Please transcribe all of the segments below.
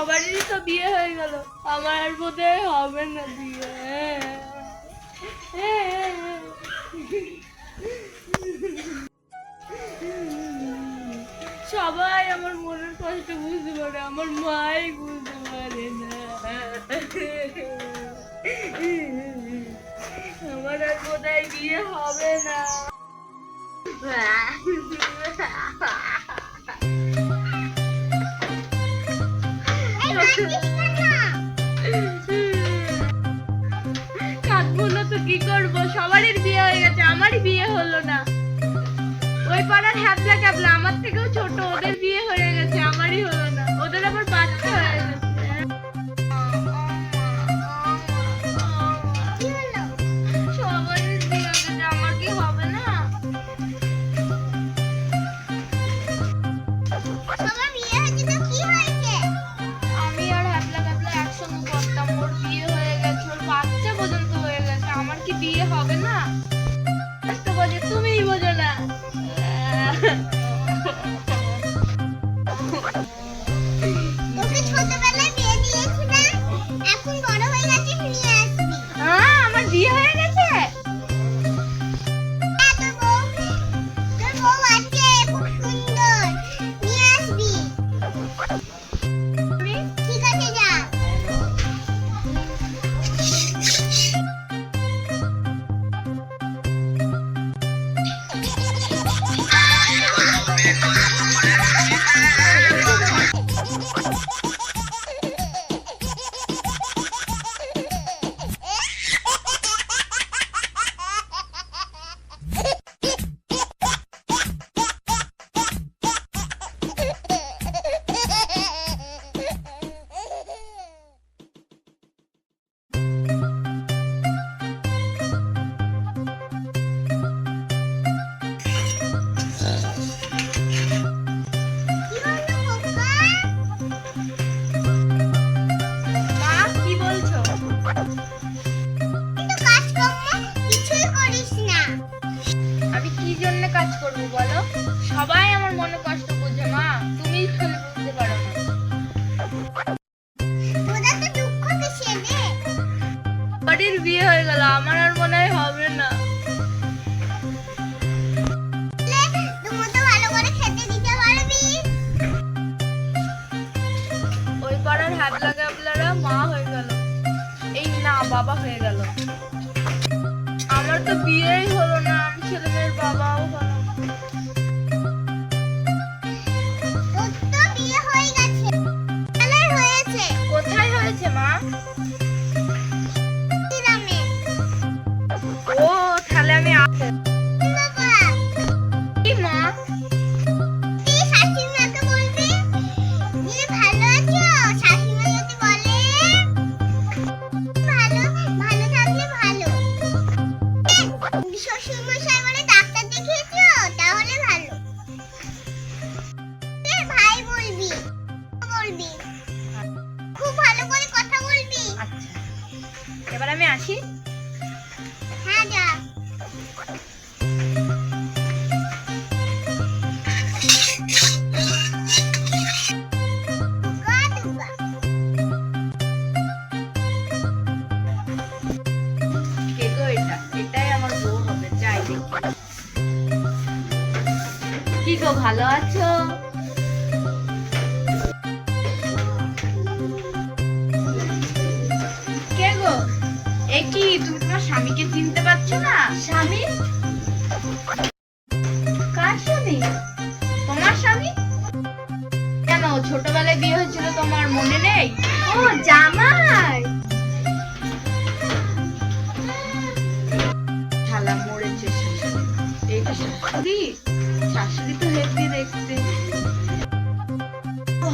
সবারই তো বিয়ে হয়ে গেল। আমার বোধহয় হবে না বিয়ে। সবাই আমার মনের কষ্ট বুঝতে পারে, আমার মাই বুঝতে পারে না। আমার আর বোধহয় বিয়ে হবে না। পাড়ার হ্যাবলা ক্যাবলা আমার থেকেও ছোট ওদের বিয়ে হয়ে গেছে। বিয়ে হয়ে গেল, আমার আর মনে হয় হবে না। ওই পাড়ার হ্যাবলা ক্যাবলারা মা হয়ে গেল। এই না, বাবা হয়ে গেল। আমার তো বিয়েই হলো না, আমি ছেলে মেয়ের বাবাও হলো খুব ভালো করে কথা বলবি। আচ্ছা। এবার আমি আসি। কে গো ভালো আছো? কে গো? এ কি তুমি তোমার স্বামীকে চিনতে পারছ না?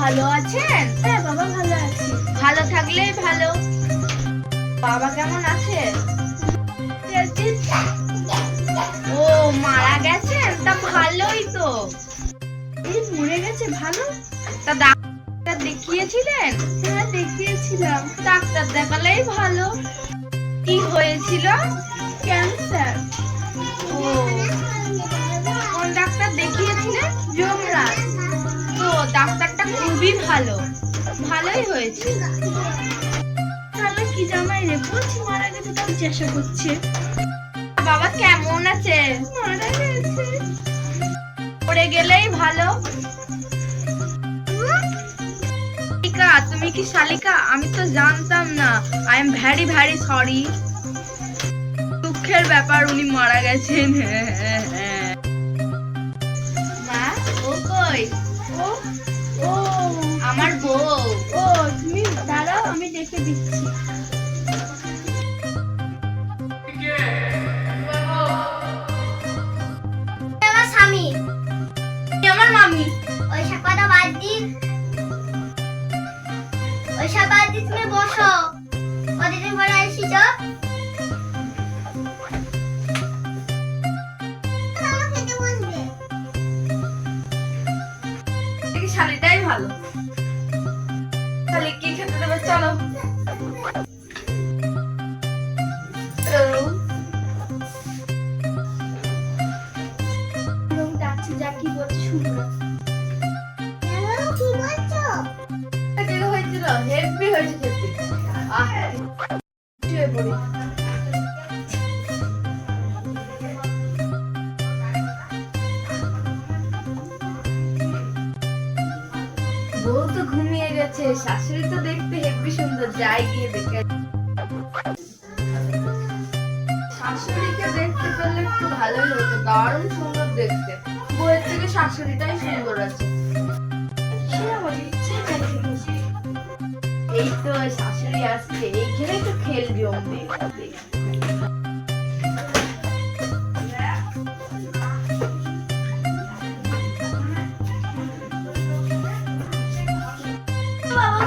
ভালো আছেন? হ্যাঁ বাবা ভালো আছি। ভালো থাকলেই ভালো। বাবা কেমন আছে ও মারা গেছেন তা ভালোই তো। এই মরে গেছে ভালো? তা ডাক্তার দেখিয়েছিলেন? হ্যাঁ দেখিয়েছিলাম। ডাক্তার দেখালেই ভালো। কি হয়েছিল? ক্যান্সার। ও। কোন ডাক্তার দেখিয়েছিলেন? যমরাজ। খুবই ভালো। ভালো ভালোই হয়েছে। তাহলে কি জামাই রে? বলছি, মারা গেছে তাও চেষ্টা করছে। বাবা কেমন আছে? মারা গেছে। পড়ে গেলেই ভালো। শালিকা, তুমি কি শালিকা? আমি তো জানতাম না। I am very very sorry দুঃখের ব্যাপার, উনি মারা গেছেন। মা, ও কই? ও? ও আমার বউ। ও তুমি দাঁড়াও আমি দেখে দিচ্ছি। আমার স্বামী। আমার মামি। ওই সব কথা বাদ দি। ওই সব বাদ তুমি বসো। কতদিন পরে আসিস খেতে বউ তো ঘুমিয়ে গেছে, শাশুড়ি তো দেখতে হেভি সুন্দর, যাই গিয়ে দেখে শাশুড়িকে দেখতে পেলে একটু ভালোই হতো, দারুণ সুন্দর দেখতে। বউয়ের থেকে শাশুড়িটাই সুন্দর আছে। ಕೆರೆಗೆ ಖೇಲ್ಗೆ ಹೋಗ್ಬೇಕು Baba